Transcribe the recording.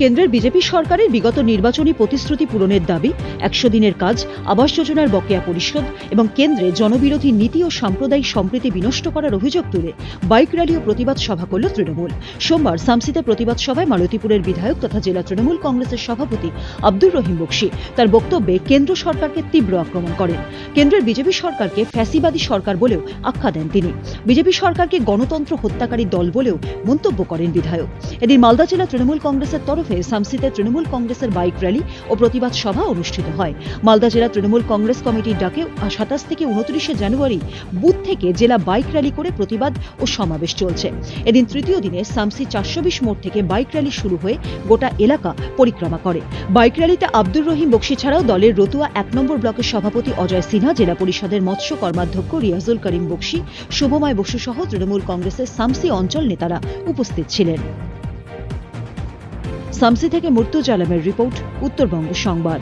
কেন্দ্রের বিজেপি সরকারের বিগত নির্বাচনী প্রতিশ্রুতি পূরণের দাবি, একশো দিনের কাজ, আবাস যোজনার বকেয়া পরিশোধ এবং কেন্দ্রে জনবিরোধী নীতি ও সাম্প্রদায়িক সম্প্রীতি বিনষ্ট করার অভিযোগ তুলে বাইক র্যালি ও প্রতিবাদ সভা করল তৃণমূল। সোমবার সামসিতে প্রতিবাদ সভায় মালতীপুরের বিধায়ক তথা জেলা তৃণমূল কংগ্রেসের সভাপতি আব্দুর রহিম বক্সি তার বক্তব্যে কেন্দ্র সরকারকে তীব্র আক্রমণ করেন। কেন্দ্রের বিজেপি সরকারকে ফ্যাসিবাদী সরকার বলেও আখ্যা দেন তিনি। বিজেপি সরকারকে গণতন্ত্র হত্যাকারী দল বলেও মন্তব্য করেন বিধায়ক। এদিন মালদা জেলা তৃণমূল কংগ্রেসের তরফে সামসিতে তৃণমূল কংগ্রেসের বাইক র্যালি ও প্রতিবাদ সভা অনুষ্ঠিত হয়। মালদা জেলা তৃণমূল কংগ্রেস কমিটির ডাকে সাতাশ থেকে উনত্রিশে জানুয়ারি বুথ থেকে জেলা বাইক র্যালি করে প্রতিবাদ ও সমাবেশ চলছে। এদিন তৃতীয় দিনে সামসি চারশো বিশ মোড় থেকে বাইক র্যালি শুরু হয়ে গোটা এলাকা পরিক্রমা করে। বাইক র্যালিতে আব্দুর রহিম বক্সি ছাড়াও দলের রতুয়া এক নম্বর ব্লকের সভাপতি অজয় সিনহা, জেলা পরিষদের মৎস্য কর্মাধ্যক্ষ রিয়াজুল করিম বক্সি, শুভময় বসু সহ তৃণমূল কংগ্রেসের সামসি অঞ্চল নেতারা উপস্থিত ছিলেন। সামসি থেকে মুর্তুজ আলমের রিপোর্ট উত্তরবঙ্গ সংবাদ।